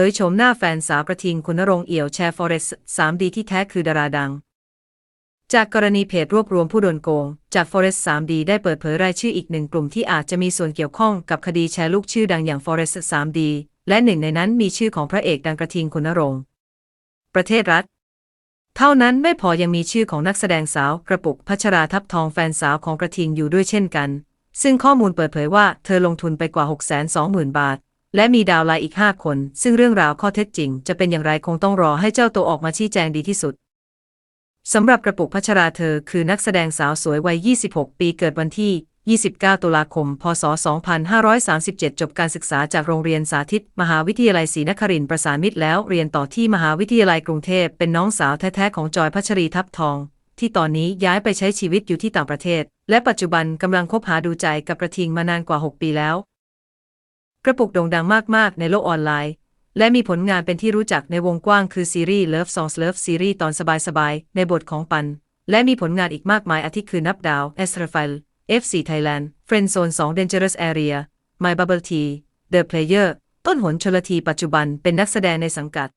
ผยโฉมหน้าแฟนสาวกระทิงคุณรงเอี่ยวแชร์ฟอเรส 3D ที่แท้คือดาราดัง จากกรณีเพจรวบรวมผู้โดนโกง จาก Forest 3D ได้เปิดเผยรายชื่ออีกหนึ่งกลุ่มที่อาจจะมีส่วนเกี่ยวข้องกับคดีแชร์ลูกชื่อดังอย่าง Forest 3D และหนึ่งในนั้นมีชื่อของพระเอกดังกระทิงคุณรงประเทศรัฐ เท่านั้นไม่พอยังมีชื่อของนักแสดงสาวกระปุกพัชราทับทองแฟนสาวของกระทิงอยู่ด้วยเช่นกัน ซึ่งข้อมูลเปิดเผยว่าเธอลงทุนไปกว่า 620,000 บาท และมีดาวไลน์อีก 5 คน ซึ่งเรื่องราวข้อเท็จจริง จะเป็นอย่างไรคงต้องรอให้เจ้าตัวออกมาชี้แจงดีที่สุดสำหรับกระปุกพัชราเธอคือนักแสดงสาวสวยวัย 26 ปีเกิดวันที่ 29 ตุลาคม พศ 2537 จบการศึกษาจากโรงเรียนสาธิต มหาวิทยาลัยศรีนครินทร์ประสานมิตรแล้วเรียนต่อที่มหาวิทยาลัยกรุงเทพเป็นน้องสาวแท้ๆของจอยพัชรีทับทอง ที่ตอนนี้ย้ายไปใช้ชีวิตอยู่ที่ต่างประเทศ และปัจจุบันกำลังคบหาดูใจกับกระทิงมานานกว่า 6 ปีแล้ว กระปุกโด่งดังมาก ๆ ในโลกออนไลน์ และมีผลงานเป็นที่รู้จักในวงกว้างคือซีรีส์ Love Songs Love Series ตอนสบาย ๆ ในบทของปัน และมีผลงานอีกมากมายอาทิคือนับดาว a s r a f a l FC Thailand Friend Zone 2 Dangerous Area My Bubble Tea The Player ต้นหนชลทีปัจจุบันเป็นนักแสดงในสังกัด